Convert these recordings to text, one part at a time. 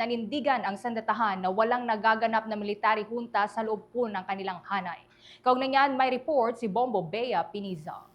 nanindigan ang sandatahan na walang nagaganap na military junta sa loob po ng kanilang hanay. Kaugnay niyan, may report si Bombo Bea Piniza.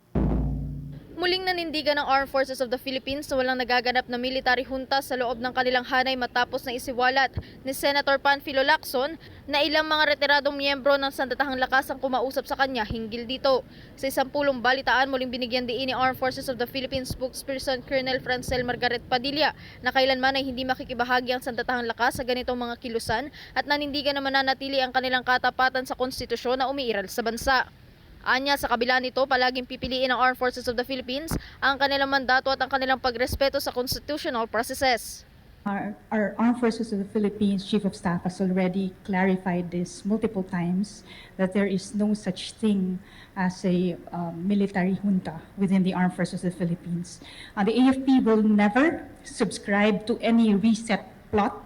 Muling nanindigan ng Armed Forces of the Philippines na walang nagaganap na military junta sa loob ng kanilang hanay matapos na isiwalat ni Senator Panfilo Lacson na ilang mga retiradong miyembro ng sandatahang lakas ang kumausap sa kanya hinggil dito. Sa isang pulong balitaan, muling binigyan diin ni Armed Forces of the Philippines spokesperson Colonel Francel Margaret Padilla na kailanman ay hindi makikibahagi ang sandatahang lakas sa ganitong mga kilusan at nanindigan na mananatili ang kanilang katapatan sa konstitusyon na umiiral sa bansa. Anya, sa kabila nito, palaging pipiliin ng Armed Forces of the Philippines ang kanilang mandato at ang kanilang pagrespeto sa constitutional processes. Our, our Armed Forces of the Philippines Chief of Staff has already clarified this multiple times that there is no such thing as a um, military junta within the Armed Forces of the Philippines. Uh, the AFP will never subscribe to any reset plot,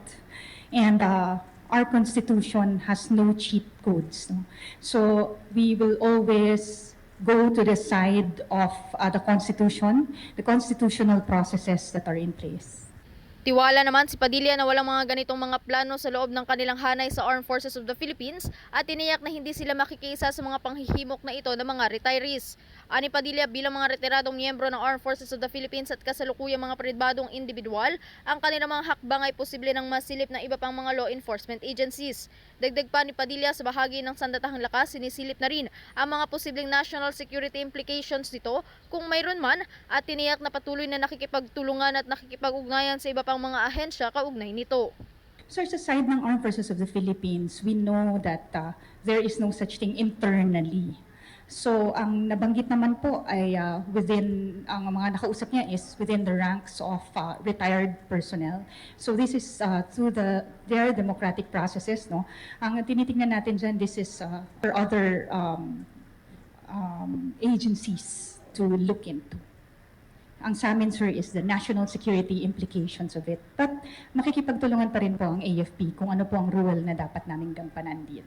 and uh, our Constitution has no cheat codes. no? So we will always go to the side of uh, the Constitution, the constitutional processes that are in place. Tiwala naman si Padilla na walang mga ganitong mga plano sa loob ng kanilang hanay sa Armed Forces of the Philippines at tiniyak na hindi sila makikiisa sa mga panghihimok na ito ng mga retirees. Ani Padilla bilang mga retiradong miyembro ng Armed Forces of the Philippines at kasalukuyang mga pribadong individual, ang kanilang mga hakbang ay posible ng masilip ng iba pang mga law enforcement agencies. Dagdag pa ni Padilla sa bahagi ng sandatahang lakas, sinisilip na rin ang mga posibleng national security implications nito kung mayroon man at tiniyak na patuloy na nakikipagtulungan at nakikipag-ugnayan sa iba pang mga ahensya kaugnay nito. So sa side ng Armed Forces of the Philippines, we know that uh, there is no such thing internally. So ang nabanggit naman po ay uh, within, ang mga nakausap niya is within the ranks of uh, retired personnel. So this is uh, through the, their democratic processes. No? Ang tinitingnan natin dyan, this is uh, for other um, um, agencies to look into. Ang sa amin, sir, is the national security implications of it. But makikipagtulungan pa rin po ang AFP kung ano po ang role na dapat naming gampanan din.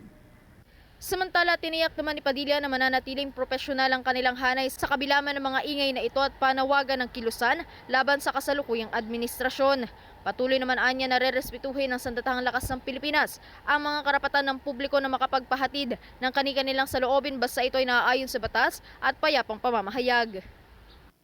Samantala, tiniyak naman ni Padilla na mananatiling profesional ang kanilang hanay sa kabila man ng mga ingay na ito at panawagan ng kilusan laban sa kasalukuyang administrasyon. Patuloy naman anya na re-respetuhin ng sandatahang lakas ng Pilipinas ang mga karapatan ng publiko na makapagpahatid ng kani-kanilang saloobin basta ito ay naaayon sa batas at payapang pamamahayag.